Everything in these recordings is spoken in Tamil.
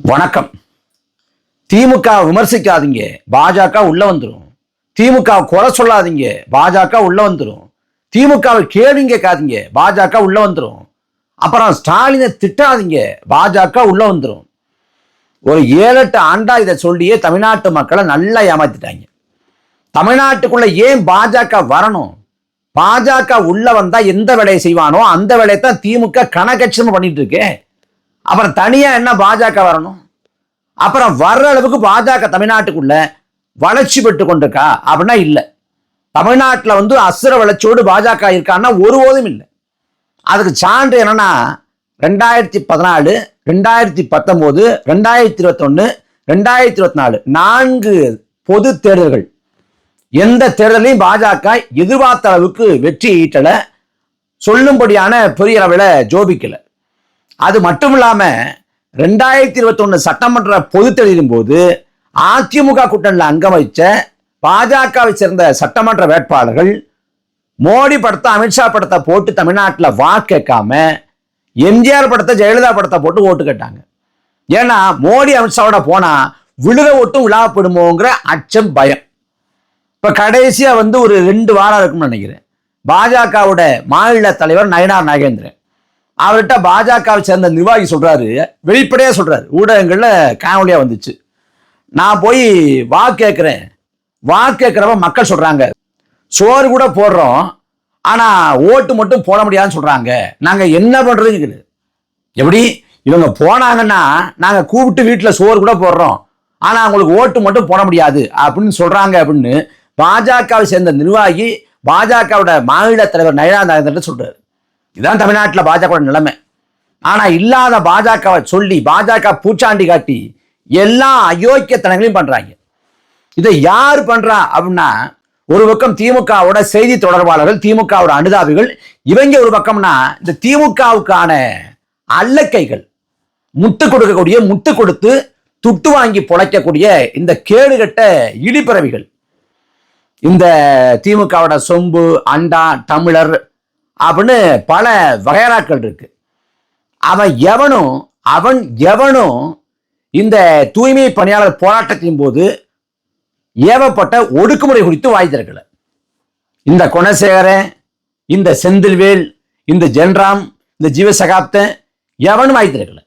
வணக்கம். திமுக விமர்சிக்காதீங்க பாஜக உள்ள வந்துடும் திமுக குறை சொல்லாதீங்க பாஜக உள்ள வந்துடும் திமுகவை கேள்வி கேட்காதீங்க பாஜக உள்ள வந்துடும் அப்புறம் ஸ்டாலினை திட்டாதீங்க பாஜக உள்ள வந்துடும் ஒரு ஏழு எட்டு ஆண்டா இதை சொல்லியே தமிழ்நாட்டு மக்களை நல்லா ஏமாத்திட்டாங்க. தமிழ்நாட்டுக்குள்ள ஏன் பாஜக வரணும்? பாஜக உள்ள வந்தா எந்த வேலையை செய்வானோ அந்த வேலையை தான் திமுக கணக்கட்சம் பண்ணிட்டு இருக்கேன் அப்புறம் தனியா என்ன பாஜக வரணும்? அப்புறம் வர்ற அளவுக்கு பாஜக தமிழ்நாட்டுக்குள்ள வளர்ச்சி பெற்று கொண்டிருக்கா? அப்படின்னா இல்லை. தமிழ்நாட்டில் வந்து அசுர வளர்ச்சியோடு பாஜக இருக்கான்னா ஒருபோதும் இல்லை. அதுக்கு சான்று என்னன்னா ரெண்டாயிரத்தி பதினாலு ரெண்டாயிரத்தி பத்தொம்போது ரெண்டாயிரத்தி இருபத்தொன்று ரெண்டாயிரத்தி இருபத்தி நாலு நான்கு பொது தேர்தல்கள். எந்த தேர்தலையும் பாஜக எதிர்பார்த்த அளவுக்கு வெற்றி ஈட்டலை. சொல்லும்படியான பெரிய அளவில் ஜோபிக்கலை. அது மட்டும் இல்லாமல் ரெண்டாயிரத்தி இருபத்தொன்னு சட்டமன்ற பொது தேர்தலின் போது அதிமுக கூட்டணியில் அங்கம் வகிச்ச பாஜகவை சேர்ந்த சட்டமன்ற வேட்பாளர்கள் மோடி படத்தை அமித்ஷா படத்தை போட்டு தமிழ்நாட்டில் வாக்கு கேட்காம எம்ஜிஆர் படத்தை ஜெயலலிதா படத்தை போட்டு ஓட்டு கேட்டாங்க. ஏன்னா மோடி அமித்ஷாவோட போனா விழுத ஓட்டும் விழாப்படுமோங்கிற அச்சம் பயம். இப்போ கடைசியாக வந்து ஒரு ரெண்டு வாரம் இருக்கும்னு நினைக்கிறேன். பாஜகவோட மாநில தலைவர் நயனார் நாகேந்திரன். அவர்கிட்ட பாஜகவை சேர்ந்த நிர்வாகி சொல்றாரு வெளிப்படையா சொல்றாரு. ஊடகங்கள்ல காணொலியா வந்துச்சு. நான் போய் வாக்கு கேட்குறேன் வாக்கு கேட்கிறப்ப மக்கள் சொல்றாங்க. சோறு கூட போடுறோம். ஆனா ஓட்டு மட்டும் போட முடியாதுன்னு சொல்றாங்க. நாங்க என்ன பண்றதுன்னு எப்படி? இவங்க போனாங்கன்னா நாங்க கூப்பிட்டு வீட்டுல சோறு கூட போடுறோம். ஆனா அவங்களுக்கு ஓட்டு மட்டும் போட முடியாது. அப்படின்னு சொல்றாங்க அப்படின்னு பாஜகவை சேர்ந்த நிர்வாகி பாஜகவோட மாநில தலைவர் நயனார் சொல்றாரு. இதுதான் தமிழ்நாட்டில் பாஜக நிலைமை. ஆனால் இல்லாத பாஜகவை சொல்லி பாஜக பூச்சாண்டி காட்டி எல்லா அயோக்கியத்தனங்களையும் பண்ணுறாங்க இதை யார் பண்ணுறா அப்படின்னா ஒரு பக்கம் திமுகவோட செய்தி தொடர்பாளர்கள் திமுகவோட அனுதாபிகள் இவங்க ஒரு பக்கம்னா இந்த திமுகவுக்கான அல்லக்கைகள் முட்டு கொடுக்கக்கூடிய முட்டு கொடுத்து துட்டு வாங்கி பொழைக்கக்கூடிய இந்த கேடுகட்ட இடிப்பிறவிகள் இந்த திமுகவோட சொம்பு அண்டா தமிழர் அப்படின்னு பல வகையறாக்கள் இருக்கு. அவன் எவனும் அவன் எவனும் இந்த தூய்மை பணியாளர் போராட்டத்தின் போது ஏவப்பட்ட ஒடுக்குமுறை குறித்து வாய்த்திருக்கல இந்த குணசேகரன் இந்த செந்தில்வேல் இந்த ஜென்ராம் இந்த ஜீவசகாப்தன் எவனும் வாய்த்திருக்கல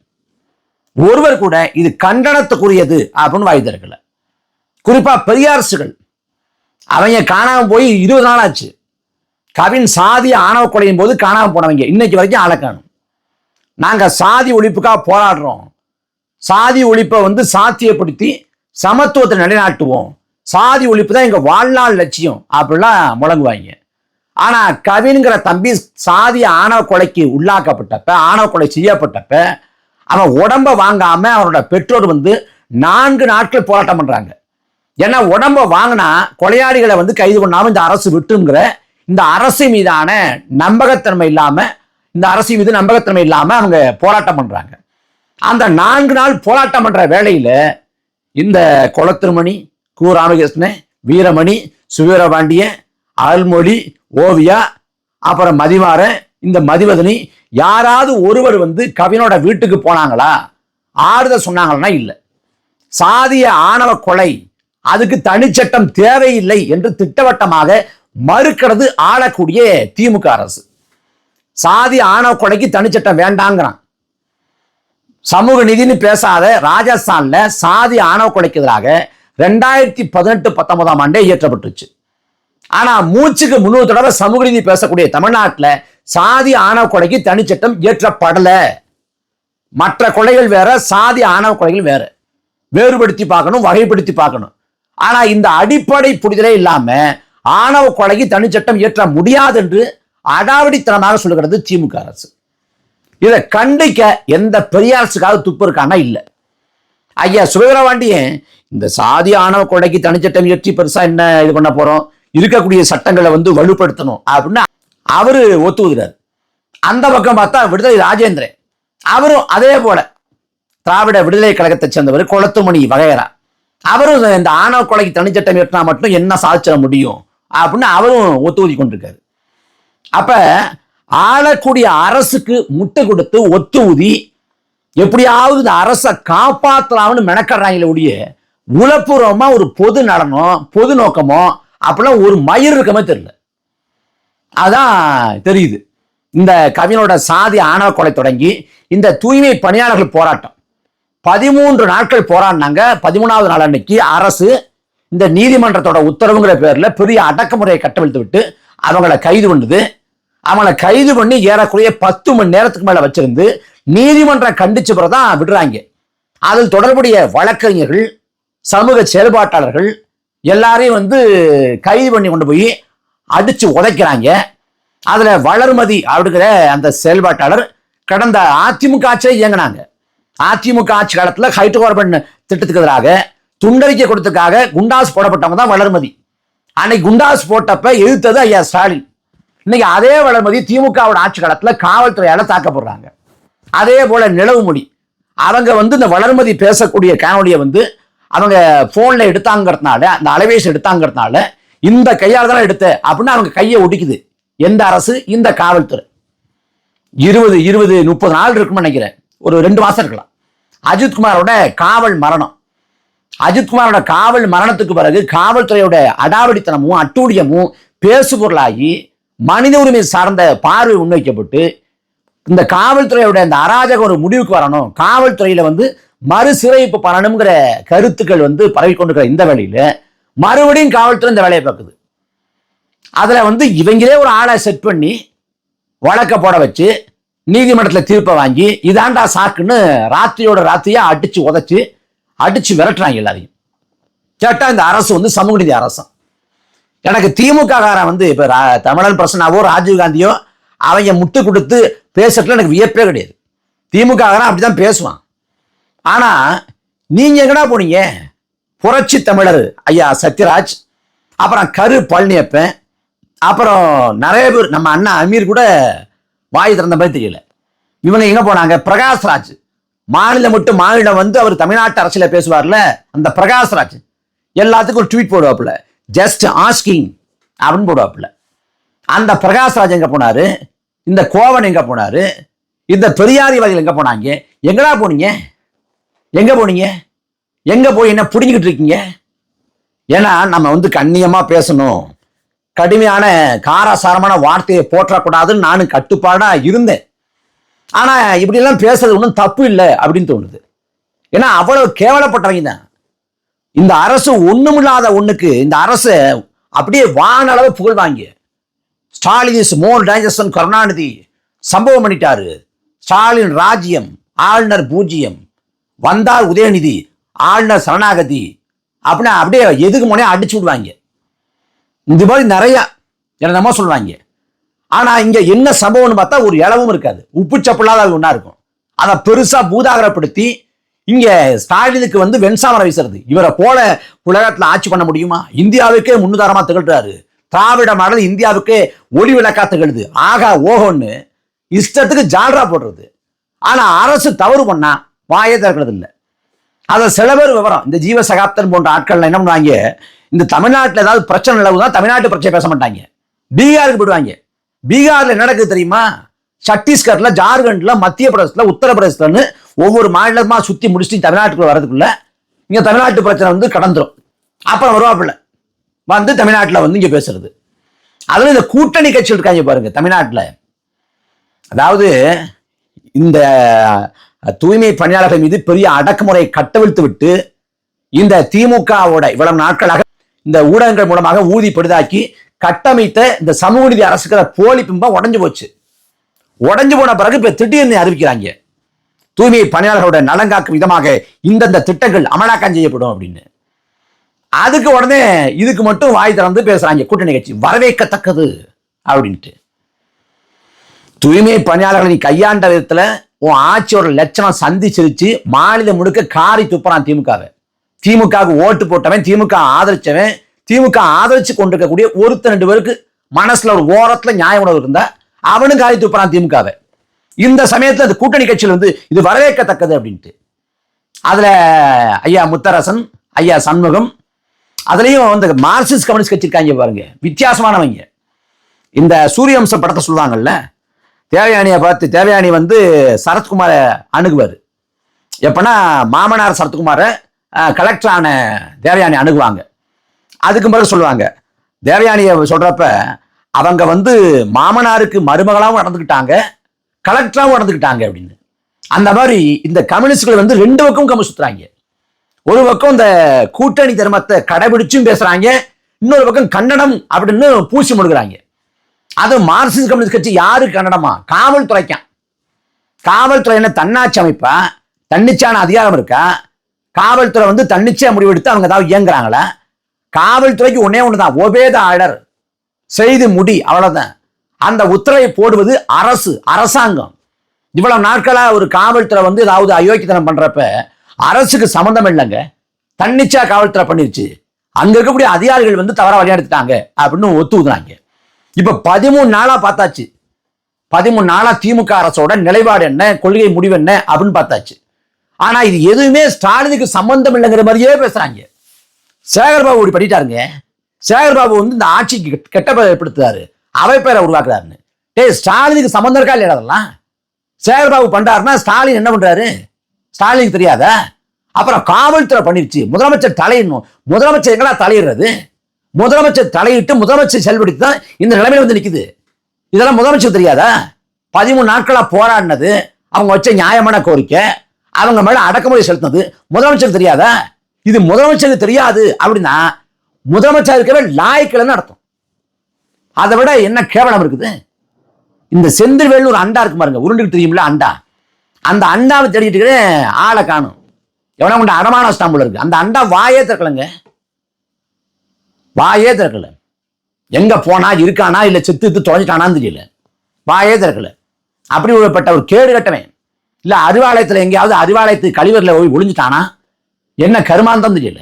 ஒருவர் கூட இது கண்டனத்துக்குரியது அப்படின்னு வாய்த்திருக்கல குறிப்பாக குறிப்பா பெரியாரசுகள். அவங்க காணாமல் போய் இருபது நாள் ஆச்சு. கவின் சாதி ஆணவ கொலையின் போது காணாமல் போனவங்க இன்னைக்கு வரைக்கும் ஆளை காணும். நாங்கள் சாதி ஒழிப்புக்காக போராடுறோம். சாதி ஒழிப்பை வந்து சாத்தியப்படுத்தி சமத்துவத்தை நிலைநாட்டுவோம். சாதி ஒழிப்பு தான் எங்கள் வாழ்நாள் லட்சியம். அப்படிலாம் முழங்குவாங்க. ஆனால் கவின்கிற தம்பி சாதி ஆணவ கொலைக்கு உள்ளாக்கப்பட்டப்ப ஆணவ கொலை செய்யப்பட்டப்ப அவன் உடம்ப வாங்காம அவனோட பெற்றோர் வந்து நான்கு நாட்கள் போராட்டம் பண்ணுறாங்க ஏன்னா உடம்ப வாங்கினா கொலையாளிகளை வந்து கைது பண்ணாமல் இந்த அரசு விட்டுங்கிற இந்த அரசு மீதான நம்பகத்தன்மை இல்லாம இந்த அரசு மீது நம்பகத்தன்மை இல்லாம அவங்க போராட்டம் பண்றாங்க. அந்த நான்கு நாள் போராட்டம் பண்ற வேளையில இந்த குளத்திருமணி கு. ராமகிருஷ்ணன் வீரமணி சுவீரபாண்டியன் அருள்மொழி ஓவியா அப்புறம் மதிமாறன் இந்த மதிவதனி யாராவது ஒருவர் வந்து கவினோட வீட்டுக்கு போனாங்களா? ஆறுதல் சொன்னாங்களா இல்லை. சாதிய ஆணவ கொலை அதுக்கு தனிச்சட்டம் தேவையில்லை என்று திட்டவட்டமாக மறுக்கிறது ஆளக்கூடிய திமுக அரசு. சாதி ஆணவ கொலைக்கு தனிச்சட்டம் வேண்டாங்கிறான். சமூக நிதினு பேசாத ராஜஸ்தான்ல சாதி ஆணவ கொலைக்கு எதிராக ரெண்டாயிரத்தி பதினெட்டு பத்தொன்பதாம் ஆண்டே இயற்றப்பட்டுச்சு. ஆனா மூச்சுக்கு முன்னூறு தடவை சமூக நீதி பேசக்கூடிய தமிழ்நாட்டில் சாதி ஆணவ கொலைக்கு தனிச்சட்டம் இயற்றப்படல. மற்ற கொலைகள் வேற சாதி ஆணவ கொலைகள் வேற. வேறுபடுத்தி பார்க்கணும் வகைப்படுத்தி பார்க்கணும். ஆனா இந்த அடிப்படை புரிதலே இல்லாம ஆணவ கொலைக்கு தனிச்சட்டம் இயற்ற முடியாது என்று அடாவடித்தனமாக சொல்லுகிறது திமுக அரசு. இதை கண்டிக்க எந்த பெரியாரசுக்காக துப்பு இருக்கானா இல்லை. ஐயா சுவீரவாண்டியன் இந்த சாதி ஆணவ கொலைக்கு தனிச்சட்டம் இயற்றி பெருசா என்ன இது பண்ண போறோம்? இருக்கக்கூடிய சட்டங்களை வந்து வலுப்படுத்தணும் அப்படின்னு அவரு ஒத்துவுகிறார் அந்த பக்கம் பார்த்தா விடுதலை ராஜேந்திரன். அவரும் அதே போல திராவிட விடுதலை கழகத்தை சேர்ந்தவர் குளத்துமணி வகையரா அவரும் இந்த ஆணவ கொலைக்கு தனிச்சட்டம் ஏற்றினா மட்டும் என்ன சாதிச்சிட முடியும்? அப்படின்னு அவரும் ஒத்துவதி கொண்டிருக்காரு. அப்ப ஆளக்கூடிய அரசுக்கு முட்டை கொடுத்து ஒத்து ஊதி எப்படியாவது இந்த அரசை காப்பாற்றலாம்னு மெனக்கடுறாங்களே ஒழிய உளப்பூர்வமா ஒரு பொது நடனம் பொது நோக்கமோ அப்படிலாம் ஒரு மயிர் இருக்கமே தெரியல. அதான் தெரியுது. இந்த கவினோட சாதி ஆணவ கொலை தொடங்கி இந்த தூய்மை பணியாளர்கள் போராட்டம். பதிமூன்று நாட்கள் போராடினாங்க. பதிமூணாவது நாள் அன்னைக்கு அரசு இந்த நீதிமன்றத்தோட உத்தரவுங்கிற பேர்ல பெரிய அடக்குமுறையை கட்டவிழ்த்து விட்டு அவங்கள கைது பண்ணுது அவங்கள கைது பண்ணி ஏறக்குறைய பத்து மணி நேரத்துக்கு மேல வச்சிருந்து நீதிமன்றம் கண்டிச்ச தான் விடுறாங்க. அதில் தொடர்புடைய வழக்கறிஞர்கள் சமூக செயல்பாட்டாளர்கள் எல்லாரையும் வந்து கைது பண்ணி கொண்டு போய் அடிச்சு உதைக்கிறாங்க. அதுல வளர்மதி அப்படிங்கிற அந்த செயல்பாட்டாளர் கடந்த அதிமுக ஆட்சியை இயங்கினாங்க. அதிமுக ஆட்சி காலத்துல ஹைட்ரோகார்பன் திட்டத்துக்கு எதிராக துண்டறிக்கை கொடுத்ததுக்காக குண்டாஸ் போடப்பட்டவங்க தான் வளர்மதி. அன்னைக்கு குண்டாஸ் போட்டப்ப எழுத்தது ஐயா ஸ்டாலின். இன்னைக்கு அதே வளர்மதி திமுகவோட ஆட்சி காலத்தில் காவல்துறையால தாக்கப்படுறாங்க. அதே போல நிலவுமொழி. அவங்க வந்து இந்த வளர்மதி பேசக்கூடிய காணொலியை வந்து அவங்க ஃபோனில் எடுத்தாங்கிறதுனால அந்த அலைவேசி எடுத்தாங்கிறதுனால இந்த கையால் தான் எடுத்த அப்படின்னு அவங்க கையை ஒடிக்குது எந்த அரசு இந்த காவல்துறை. இருபது இருபது முப்பது நாள் இருக்கும்னு நினைக்கிறேன். ஒரு ரெண்டு மாதம் இருக்கலாம். அஜித்குமாரோட காவல் மரணம். அஜித்குமாரோட காவல் மரணத்துக்கு பிறகு காவல்துறையோட அடாவடித்தனமும் அட்டூழியமும் பேசுபொருளாகி மனித உரிமை சார்ந்த பார்வை முன்வைக்கப்பட்டு இந்த காவல்துறையோட இந்த அராஜகம் ஒரு முடிவுக்கு வரணும். காவல்துறையில வந்து மறுசீரமைப்பு பண்ணணுங்கிற கருத்துக்கள் வந்து பரவி கொண்டிருக்கிற இந்த வேளையில மறுபடியும் காவல்துறை இந்த வேலையை பார்க்குது. அதுல வந்து இவங்களே ஒரு ஆளை செட் பண்ணி வழக்க போட வச்சு நீதிமன்றத்தில் தீர்ப்பை வாங்கி இதாண்டா சாக்குன்னு ராத்திரியோட ராத்திரியா அடிச்சு உதச்சு அடிச்சு விரட்டுறாங்க எல்லாரையும். கேட்டால் இந்த அரசு வந்து சமூக நீதி எனக்கு திமுக காரன் வந்து இப்ப ரா- தமிழன் பிரசனாவோ ராஜீவ் காந்தியோ அவங்க முட்டு கொடுத்து பேசுறதுல எனக்கு வியப்பே கிடையாது. திமுக காரன் அப்படிதான் பேசுவான். ஆனா நீங்க எங்கடா போனீங்க? புரட்சி தமிழர் ஐயா சத்யராஜ் அப்புறம் கரு பழனியப்பன் அப்புறம் நிறைய பேர் நம்ம அண்ணா அமீர் கூட வாய் திறந்த மாதிரி தெரியல. இவங்க எங்க போனாங்க? பிரகாஷ்ராஜ். மாநிலம் விட்டு மாநிலம் வந்து அவர் தமிழ்நாட்டு அரசியல பேசுவார்ல அந்த பிரகாஷ்ராஜ் எல்லாத்துக்கும் ஒரு ட்வீட் போடுவாப்புல. ஜஸ்ட் ஆஸ்கிங் அப்படின்னு போடுவாப்புல. அந்த பிரகாஷ்ராஜ் எங்க போனாரு? இந்த கோவன் எங்க போனாரு? இந்த பெரியாரிவாதிகள் எங்க போனாங்க? எங்கடா போனீங்க? எங்க போனீங்க? எங்க போய் என்ன புடிங்கிட்டு இருக்கீங்க? ஏன்னா நம்ம வந்து கண்ணியமா பேசணும். கடுமையான காரசாரமான வார்த்தையை போற்றக்கூடாதுன்னு நானும் கட்டுப்பாடா இருந்தேன். ஆனா இப்படியெல்லாம் பேசுறது ஒன்றும் தப்பு இல்லை அப்படின்னு தோணுது. ஏன்னா அவ்வளவு கேவலப்பட்டவங்க தான். இந்த அரசு ஒண்ணுமில்லாத ஒண்ணுக்கு இந்த அரசு அப்படியே வானளவு புகழ் வாங்கி ஸ்டாலின் இஸ் மோர் கருணாநிதி சம்பவம் பண்ணிட்டாரு. ஸ்டாலின் ராஜ்யம் ஆளுநர் பூஜ்ஜியம் வந்தார் உதயநிதி ஆளுநர் சரணாகதி. அப்படின்னா அப்படியே எதுக்கு முன்னே அடிச்சு விடுவாங்க. இந்த மாதிரி நிறைய என்னமா சொல்லுவாங்க. ஆனா இங்க என்ன சம்பவம்னு பார்த்தா ஒரு இளவும் இருக்காது. உப்பு சப்பில்லாத அது ஒன்றா இருக்கும். அதை பெருசா பூதாகரப்படுத்தி இங்க ஸ்டாலினுக்கு வந்து வெண்சாமரம் வீசுறது. இவரை போல உலகத்துல ஆட்சி பண்ண முடியுமா? இந்தியாவுக்கே முன்னுதாரமா திகழ்றாரு. திராவிட மாடல் இந்தியாவுக்கே ஒளி விளக்கா திகழுது. ஆகா ஓஹோன்னு இஷ்டத்துக்கு ஜால்ரா போடுறது. ஆனா அரசு தவறு பண்ணா வாயே திறக்கிறது இல்லை. அதை சில பேர் விவரம் இந்த ஜீவ சகாப்தன் போன்ற ஆட்கள் என்ன பண்ணுவாங்க? இந்த தமிழ்நாட்டில் ஏதாவது பிரச்சனை நிலவுதான் தமிழ்நாட்டு பிரச்சனை பேச மாட்டாங்க. பீகாருக்கு போயிடுவாங்க. பீகார்ல என்ன நடக்குது தெரியுமா? சத்தீஸ்கர்ல ஜார்க்கண்ட்ல மத்திய பிரதேசத்துல உத்தரப்பிரதேசத்துலன்னு ஒவ்வொரு மாநிலமா சுத்தி முடிச்சுட்டு தமிழ்நாட்டுக்குள்ள வரதுக்குள்ள இங்க தமிழ்நாட்டு பிரச்சனை வந்து கடந்துரும். அப்புறம் வருவாப்புல. வந்து தமிழ்நாட்டுல வந்து இங்க பேசுறது. அதுல இந்த கூட்டணி கட்சிகள் இருக்காங்க பாருங்க தமிழ்நாட்டுல. அதாவது இந்த தூய்மை பணியாளர்கள் மீது பெரிய அடக்குமுறை கட்டவிழ்த்து விட்டு இந்த திமுகவோட இவ்வளவு நாட்களாக இந்த ஊடகங்கள் மூலமாக ஊதி பெரிதாக்கி கட்டமைத்த இந்த சமூக நீதி அரசுக்கிற போலி பிம்பம் உடஞ்சு போச்சு. உடஞ்சு போன பிறகு இப்ப திடீர்னு அறிவிக்கிறாங்க. தூய்மை பணியாளர்களோட நலங்காக்கும் விதமாக இந்தந்த திட்டங்கள் அமலாக்கம் செய்யப்படும் அப்படின்னு. அதுக்கு உடனே இதுக்கு மட்டும் வாய் திறந்து பேசுறாங்க கூட்டணி கட்சி. வரவேற்கத்தக்கது அப்படின்ட்டு. தூய்மை பணியாளர்களை நீ கையாண்ட விதத்துல உன் ஆட்சியோட லட்சணம் சந்திச்சிருச்சு. மாநிலம் முழுக்க காரி துப்புறான் திமுகவை. திமுகவுக்கு ஓட்டு போட்டவன் திமுக ஆதரிச்சவன் திமுக ஆதரிச்சு கொண்டிருக்கக்கூடிய ஒருத்தர் ரெண்டு பேருக்கு மனசுல ஒரு ஓரத்துல நியாய உணர்வு இருந்தா அவனும் காரி துப்புறான் திமுகவை. இந்த சமயத்துல அந்த கூட்டணி கட்சியில் வந்து இது வரவேற்கத்தக்கது அப்படின்ட்டு. அதுல ஐயா முத்தரசன் ஐயா சண்முகம் அதுலயும் வந்து மார்க்சிஸ்ட் கம்யூனிஸ்ட் கட்சி இருக்காங்க பாருங்க. வித்தியாசமானவங்க. இந்த சூரியவம்சம் படத்தை சொல்லுவாங்கல்ல தேவயானியை பார்த்து தேவயானி வந்து சரத்குமாரை அணுகுவார். எப்பன்னா மாமனார் சரத்குமாரை கலெக்டரான தேவயானி அணுகுவாங்க. அதுக்கு பிறகு சொல்லுவாங்க. தேவயானியை சொல்றப்ப அவங்க வந்து மாமனாருக்கு மருமகளாகவும் நடந்துக்கிட்டாங்க கலெக்டராகவும் நடந்துக்கிட்டாங்க அப்படின்னு. அந்த மாதிரி இந்த கம்யூனிஸ்ட்கள் வந்து ரெண்டு பக்கம் கம்மி சுத்துறாங்க. ஒரு பக்கம் இந்த கூட்டணி தர்மத்தை கடைபிடிச்சும் பேசுறாங்க இன்னொரு பக்கம் கன்னடம் அப்படின்னு பூசி முடுகிறாங்க அது மார்க்சிஸ்ட் கம்யூனிஸ்ட் கட்சி யாரு கன்னடமா? காவல்துறைக்கான். காவல்துறை என்ன தன்னாட்சி அமைப்பா? தன்னிச்சான அதிகாரம் இருக்கா? காவல்துறை வந்து தன்னிச்சையா முடிவெடுத்து அவங்க ஏதாவது இயங்குறாங்களா? காவல்துறைக்கு ஒன்னே ஒண்ணுதான். Obey the order. செய்து முடி அவ்வளவுதான். அந்த உத்தரவை போடுவது அரசு அரசாங்கம். இவ்வளவு நாட்களா ஒரு காவல்துறை வந்து ஏதாவது அயோக்கியத்தனம் பண்றப்ப அரசுக்கு சம்மந்தம் இல்லைங்க. தன்னிச்சா காவல்துறை பண்ணிருச்சு. அங்க இருக்கக்கூடிய அதிகாரிகள் வந்து தவற வழிநடத்திட்டாங்க அப்படின்னு ஒத்துக்குறாங்க இப்ப பதிமூணு நாளா பார்த்தாச்சு. பதிமூணு நாளா திமுக அரசோட நிலைப்பாடு என்ன கொள்கை முடிவு என்ன அப்படின்னு பார்த்தாச்சு. ஆனா இது எதுவுமே ஸ்டாலினுக்கு சம்பந்தம் இல்லைங்கிற மாதிரியே பேசுறாங்க. சேகர்பாபு இப்படி பண்ணிட்டாருங்க. சேகர்பாபு வந்து இந்த ஆட்சிக்கு கெட்ட- பேரை ஏற்படுத்துறாரு. அவை பேரை உருவாக்குறாருன்னு. டேய் ஸ்டாலினுக்கு சம்மந்தம் இருக்கா இல்லையா அதெல்லாம்? சேகர்பாபு பண்றாருன்னா ஸ்டாலின் என்ன பண்றாரு? ஸ்டாலினுக்கு தெரியாதா? அப்புறம் காவல்துறை பண்ணிருச்சு. முதலமைச்சர் தலையிடணும். முதலமைச்சர் எங்கடா தலையிடுறது? முதலமைச்சர் தலையிட்டு முதலமைச்சர் செயல்படுத்தி தான் இந்த நிலைமையில வந்து நிற்குது இதெல்லாம் முதலமைச்சர் தெரியாதா? பதிமூணு நாட்களாக போராடினது. அவங்க வச்ச நியாயமான கோரிக்கை. அவங்க மேலே அடக்குமுறை செலுத்தினது. முதலமைச்சர் தெரியாதா? இது முதலமைச்சருக்கு தெரியாது அப்படின்னா முதலமைச்சர் இருக்கவே லாய்க்கலன்னு அர்த்தம் அதை விட என்ன கேவலம் இருக்குது? இந்த செந்தில்வேல்னு ஒரு அண்டா இருக்கு பாருங்க உருண்டுக்கு தெரியும்ல அண்டா. அந்த அண்டாவை தேடிட்டு ஆளை காணும். எவனா கொண்ட அடமான ஸ்டாம்புல இருக்கு. அந்த அண்டா வாயே திறக்கலைங்க. வாயே திறக்கல. எங்க போனா இருக்கானா இல்லை செத்து செத்து தொலைஞ்சிட்டானான்னு தெரியல. வாயே திறக்கல. அப்படி உள்ளப்பட்ட ஒரு கேடு கட்டவன். இல்லை அறிவாலயத்தில் எங்கேயாவது அறிவாலயத்து கழிவறையில் போய் ஒளிஞ்சிட்டானா? என்ன கருமாந்தம் தெரியல.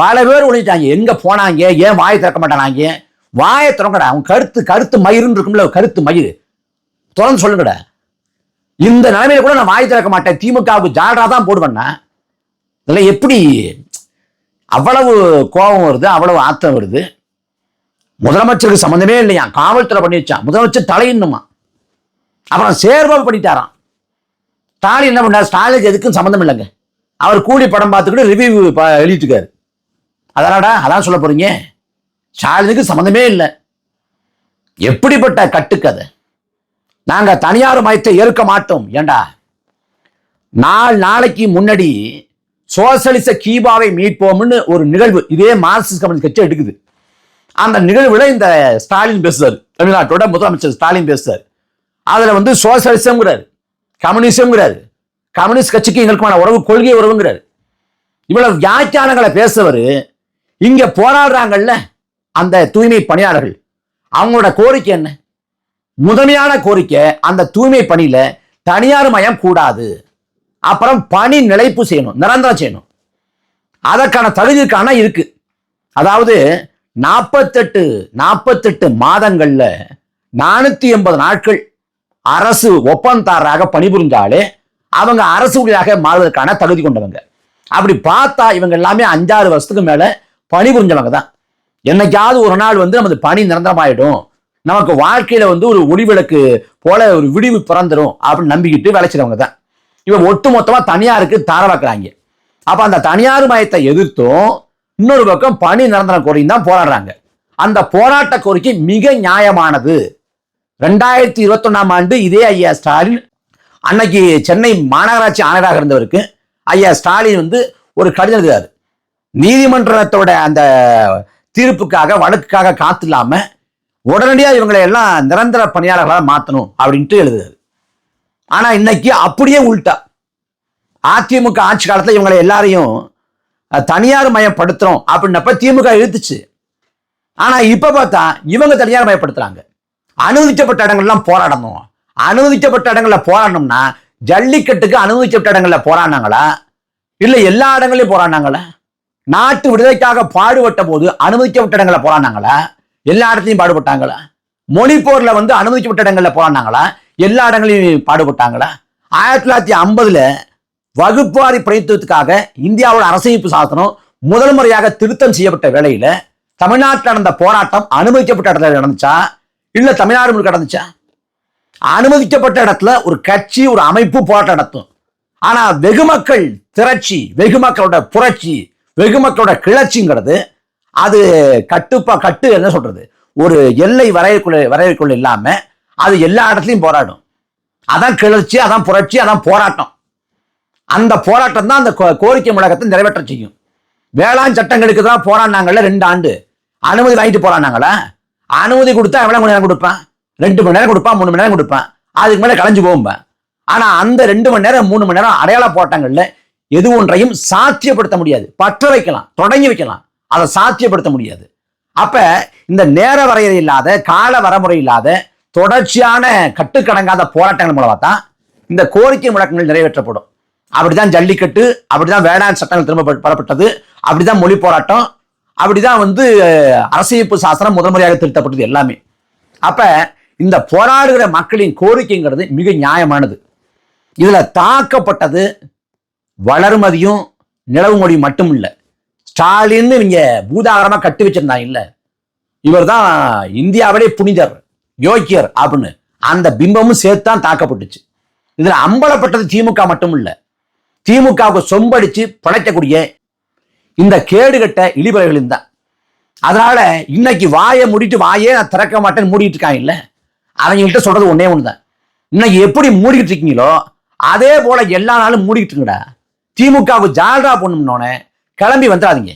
பல பேர் ஒளிஞ்சிட்டாங்க எங்கே போனாங்க ஏன் வாயை திறக்க மாட்டானாங்க? வாயை திறக்கடா அவன் கருத்து கருத்து மயிருன்னு இருக்கும்ல கருத்து மயிர் தொடர்ந்து சொல்லுங்கடா. இந்த நிலைமையில கூட நான் வாய் திறக்க மாட்டேன். திமுகவுக்கு ஜாடா தான் போடுவேன்னா. இதெல்லாம் எப்படி? அவ்வளவு கோபம் வருது அவ்வளவு ஆத்தம் வருது. முதலமைச்சருக்கு சம்மந்தமே இல்லையா? காவல்துறை பண்ணி வச்சான். முதலமைச்சர் தலையிடணுமா அப்புறம் சேர்வம் பண்ணிட்டாராம். ஸ்டாலின் என்ன பண்ணார்? ஸ்டாலினுக்கு எதுக்கும் சம்மந்தம் இல்லைங்க. அவர் கூலி படம் பார்த்துக்கிட்டு ரிவ்யூ எழுதிட்டுருக்காரு. அதனாடா அதான் சொல்ல போறீங்க? ஸ்டாலினுக்கு சம்மந்தமே இல்லை. எப்படிப்பட்ட கட்டுக்கதை நாங்கள் தனியார் மயத்தை ஏற்க மாட்டோம். ஏண்டா? நாள் நாளைக்கு முன்னாடி சோசலிச கீபாவை மீட்போம்னு ஒரு நிகழ்வு இதே மார்க்சிஸ்ட் கம்யூனிஸ்ட் கட்சி எடுக்குது. அந்த நிகழ்வுல இந்த ஸ்டாலின் பேசுறாரு. தமிழ்நாட்டோட முதலமைச்சர் ஸ்டாலின் பேசுறாரு. அதுல வந்து சோசலிசம்ங்கிறாரு. கம்யூனிசம்ங்கிறாரு. கம்யூனிஸ்ட் கட்சிக்கு எங்களுக்குமான உறவு கொள்கை உறவுங்கிறாரு. இவ்வளவு வியாக்கியானங்களை பேசுவர் இங்க போராடுறாங்கல்ல அந்த தூய்மை பணியாளர்கள். அவங்களோட கோரிக்கை என்ன? முதன்மையான கோரிக்கை அந்த தூய்மை பணியில தனியார் மயம் கூடாது. அப்புறம் பணி நிலைப்பு செய்யணும் நிரந்தரம் செய்யணும். அதற்கான தகுதிக்கான இருக்கு. அதாவது நாற்பத்தெட்டு நாற்பத்தெட்டு மாதங்கள்ல நானூத்தி எண்பது நாட்கள் அரசு ஒப்பந்தாரராக பணிபுரிஞ்சாலே அவங்க அரசு ஊழியராக மாறுவதற்கான தகுதி கொண்டவங்க. அப்படி பார்த்தா இவங்க எல்லாமே அஞ்சாறு வருஷத்துக்கு மேல பணிபுரிஞ்சவங்க தான். என்னைக்காவது ஒரு நாள் வந்து நமது பணி நிரந்தரமாயிடும். நமக்கு வாழ்க்கையில வந்து ஒரு ஒளிவிளக்கு போல ஒரு விடிவு பிறந்துடும் அப்படின்னு நம்பிக்கிட்டு விளைச்சிறவங்க தான். இவன் ஒட்டு மொத்தமா தனியாருக்கு தார வைக்கிறாங்க. அப்ப அந்த தனியார் மயத்தை எதிர்த்தும் இன்னொரு பக்கம் பணி நிரந்தரம் கோரியும் தான் போராடுறாங்க. அந்த போராட்ட கோரிக்கை மிக நியாயமானது. ரெண்டாயிரத்தி இருபத்தொன்னாம் ஆண்டு இதே ஐயா ஸ்டாலின் அன்னைக்கு சென்னை மாநகராட்சி ஆணையராக இருந்தவருக்கு ஐயா ஸ்டாலின் வந்து ஒரு கடிதம் எழுதுறாரு நீதிமன்றத்தோட அந்த தீர்ப்புக்காக வழக்குக்காக காத்து இல்லாம உடனடியாக இவங்களை எல்லாம் நிரந்தர பணியாளர்களாக மாற்றணும் அப்படின்ட்டு எழுதுறாரு ஆனால் இன்னைக்கு அப்படியே உள்டா அதிமுக ஆட்சி காலத்தில் இவங்களை எல்லாரையும் தனியார் மயப்படுத்துறோம் அப்படின்னப்ப திமுக இழுத்துச்சு. ஆனால் இப்போ பார்த்தா இவங்க தனியார் மயப்படுத்துறாங்க. அனுமதிக்கப்பட்ட இடங்கள்லாம் போராடணும். அனுமதிக்கப்பட்ட இடங்களில் போராடணும்னா ஜல்லிக்கட்டுக்கு அனுமதிக்கப்பட்ட இடங்களில் போராடினாங்களா? இல்லை எல்லா இடங்களையும் போராடினாங்களா? நாட்டு விடுதலைக்காக பாடுபட்ட போது அனுமதிக்கப்பட்ட இடங்களில் போராடினாங்களா? எல்லா இடத்துலையும் பாடுபட்டாங்களா? மொழிப்போரில் வந்து அனுமதிக்கப்பட்ட இடங்களில் போராடினாங்களா? எல்லா இடங்களையும் பாடுபட்டாங்களா? ஆயிரத்தி தொள்ளாயிரத்தி ஐம்பதுல வகுப்பாரி பிரயத்துவத்துக்காக இந்தியாவோட அரசமைப்பு சாசனம் முதல் முறையாக திருத்தம் செய்யப்பட்ட வேளையில தமிழ்நாட்டில் நடந்த போராட்டம் அனுமதிக்கப்பட்ட இடத்துல நடந்துச்சா? இல்லை தமிழ்நாடு முழுக்க நடந்துச்சா? அனுமதிக்கப்பட்ட இடத்துல ஒரு கட்சி ஒரு அமைப்பு போராட்டம் நடத்தும். ஆனா வெகு மக்கள் திரட்சி வெகு மக்களோட புரட்சி வெகு மக்களோட கிளர்ச்சிங்கிறது அது கட்டுப்பா கட்டு என்ன சொல்றது? ஒரு எல்லை வரையக்குள்ள வரையக்குள்ள இல்லாம அது எல்லா இடத்துலையும் போராடும். அதான் கிளர்ச்சி அதான் புரட்சி அதான் போராட்டம். அந்த போராட்டம் தான் அந்த கோ- கோரிக்கை முழக்கத்தை நிறைவேற்ற செய்யும். வேளாண் சட்டங்களுக்கு தான் போராடினாங்கல்ல ரெண்டு ஆண்டு. அனுமதி வாங்கிட்டு போராடினாங்களா? அனுமதி கொடுத்தா எவ்வளவு மணி நேரம் கொடுப்பேன்? ரெண்டு மணி நேரம் கொடுப்பான் மூணு மணி நேரம் கொடுப்பேன். அதுக்கு மேலே கலைஞ்சு போகும்பேன் ஆனால் அந்த ரெண்டு மணி நேரம் மூணு மணி நேரம் அடையாள போராட்டங்கள்ல எது ஒன்றையும் சாத்தியப்படுத்த முடியாது. பற்ற வைக்கலாம் தொடங்கி வைக்கலாம். அதை சாத்தியப்படுத்த முடியாது. அப்ப இந்த நேர வரையறை இல்லாத கால வரமுறை இல்லாத தொடர்ச்சியான கட்டுக்கடங்காத போராட்டங்கள் மூலமாக தான் இந்த கோரிக்கை முழக்கங்கள் நிறைவேற்றப்படும். அப்படிதான் ஜல்லிக்கட்டு அப்படிதான் வேளாண் சட்டங்கள் திரும்ப பெறப்பட்டது அப்படிதான் மொழி போராட்டம் அப்படிதான் வந்து அரசியப்பு சாசனம் முதல் முறையாக திருத்தப்பட்டது எல்லாமே. அப்போ இந்த போராடுகிற மக்களின் கோரிக்கைங்கிறது மிக நியாயமானது. இதில் தாக்கப்பட்டது வளர்மதியும் நிலவு மொழியும் மட்டும் இல்லை ஸ்டாலின் இவங்க பூதாகரமாக கட்டி வச்சிருந்தாங்க இல்லை. இவர் தான் இந்தியாவிலே புனிதர் யோக்கியர் அப்படின்னு. அந்த பிம்பமும் சேர்த்து தான் தாக்கப்பட்டுச்சு. இதில் அம்பலப்பட்டது திமுக மட்டும் இல்லை திமுகவுக்கு சொம்படிச்சு பிழைக்கக்கூடிய இந்த கேடுகட்ட இழிபறைகளும் தான் அதனால இன்னைக்கு வாயை முடிட்டு வாயே நான் திறக்க மாட்டேன்னு மூடிட்டு இருக்காங்க இல்லை. அவங்கள்ட்ட சொல்றது ஒன்னே தான் இன்னைக்கு எப்படி மூடிக்கிட்டு இருக்கீங்களோ அதே போல எல்லா நாளும் மூடிக்கிட்டு இருங்கடா. திமுகவுக்கு ஜால்ரா பண்ணும்னோடனே கிளம்பி வந்துடாதீங்க.